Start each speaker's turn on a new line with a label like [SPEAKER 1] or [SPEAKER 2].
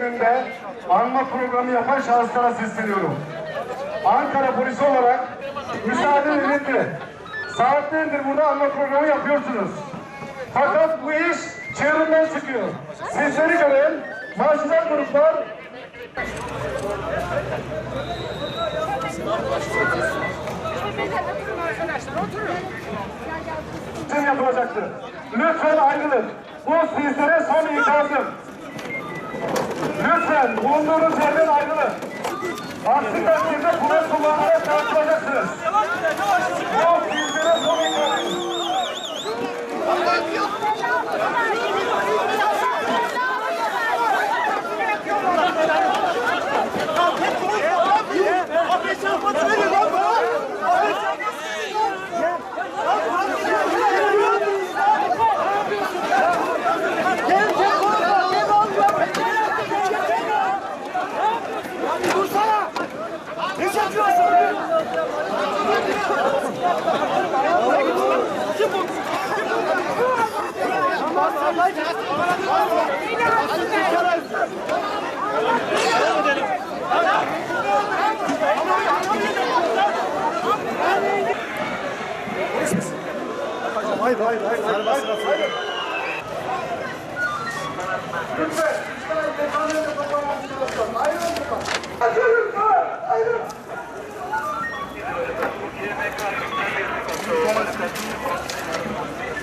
[SPEAKER 1] önünde anma programı yapan şahıslara sesleniyorum. Ankara polisi olarak müsaade verildi. Saatlerdir burada anma programı yapıyorsunuz. Fakat bu iş çığırından çıkıyor. Sizleri gören marjinal gruplar için yapılacaktır. Lütfen ayrılın. Bu sizlere son ikazım. Bulunduğunuz yerden ayrılın. Aksi takdirde polis kullanmaya Hayır hayır hayır. Hayır hayır hayır. Lütfen. Ayrılın. Ayrılın.